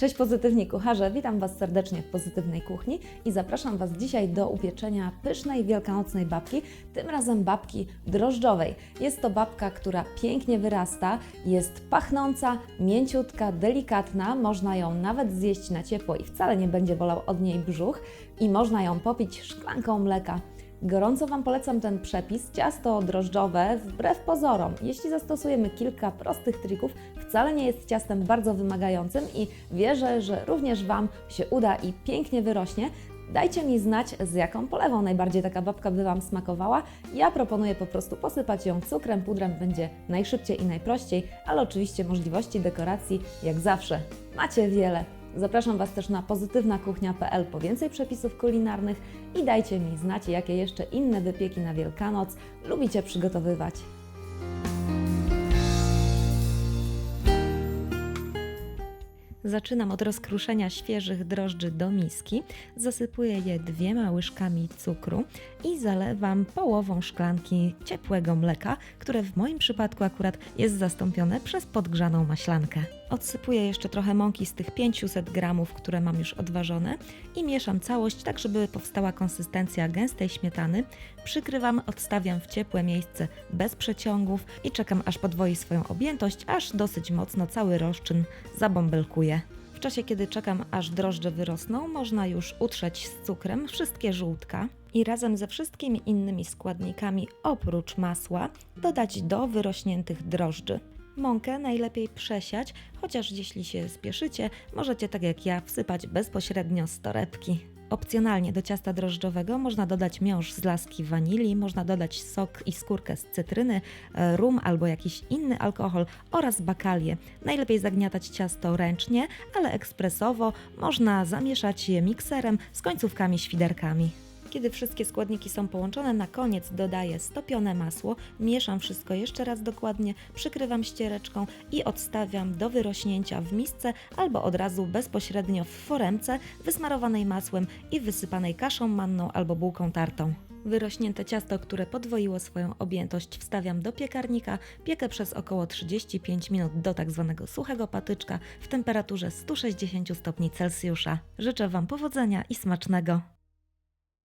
Cześć pozytywni kucharze, witam Was serdecznie w Pozytywnej Kuchni i zapraszam Was dzisiaj do upieczenia pysznej wielkanocnej babki, tym razem babki drożdżowej. Jest to babka, która pięknie wyrasta, jest pachnąca, mięciutka, delikatna, można ją nawet zjeść na ciepło i wcale nie będzie bolał od niej brzuch i można ją popić szklanką mleka. Gorąco Wam polecam ten przepis. Ciasto drożdżowe, wbrew pozorom, jeśli zastosujemy kilka prostych trików, wcale nie jest ciastem bardzo wymagającym i wierzę, że również Wam się uda i pięknie wyrośnie. Dajcie mi znać, z jaką polewą najbardziej taka babka by Wam smakowała. Ja proponuję po prostu posypać ją cukrem, pudrem, będzie najszybciej i najprościej, ale oczywiście możliwości dekoracji, jak zawsze, macie wiele. Zapraszam Was też na pozytywnakuchnia.pl po więcej przepisów kulinarnych i dajcie mi znać, jakie jeszcze inne wypieki na Wielkanoc lubicie przygotowywać. Zaczynam od rozkruszenia świeżych drożdży do miski. Zasypuję je dwiema łyżkami cukru i zalewam połową szklanki ciepłego mleka, które w moim przypadku akurat jest zastąpione przez podgrzaną maślankę. Odsypuję jeszcze trochę mąki z tych 500 gramów, które mam już odważone i mieszam całość tak, żeby powstała konsystencja gęstej śmietany. Przykrywam, odstawiam w ciepłe miejsce bez przeciągów i czekam aż podwoi swoją objętość, aż dosyć mocno cały rozczyn zabąbelkuje. W czasie, kiedy czekam, aż drożdże wyrosną, można już utrzeć z cukrem wszystkie żółtka i razem ze wszystkimi innymi składnikami oprócz masła dodać do wyrośniętych drożdży. Mąkę najlepiej przesiać, chociaż jeśli się spieszycie, możecie tak jak ja wsypać bezpośrednio z torebki. Opcjonalnie do ciasta drożdżowego można dodać miąższ z laski wanilii, można dodać sok i skórkę z cytryny, e, rum albo jakiś inny alkohol oraz bakalię. Najlepiej zagniatać ciasto ręcznie, ale ekspresowo można zamieszać je mikserem z końcówkami świderkami. Kiedy wszystkie składniki są połączone, na koniec dodaję stopione masło, mieszam wszystko jeszcze raz dokładnie, przykrywam ściereczką i odstawiam do wyrośnięcia w misce albo od razu bezpośrednio w foremce wysmarowanej masłem i wysypanej kaszą manną albo bułką tartą. Wyrośnięte ciasto, które podwoiło swoją objętość, wstawiam do piekarnika, piekę przez około 35 minut do tak zwanego suchego patyczka w temperaturze 160 stopni Celsjusza. Życzę Wam powodzenia i smacznego!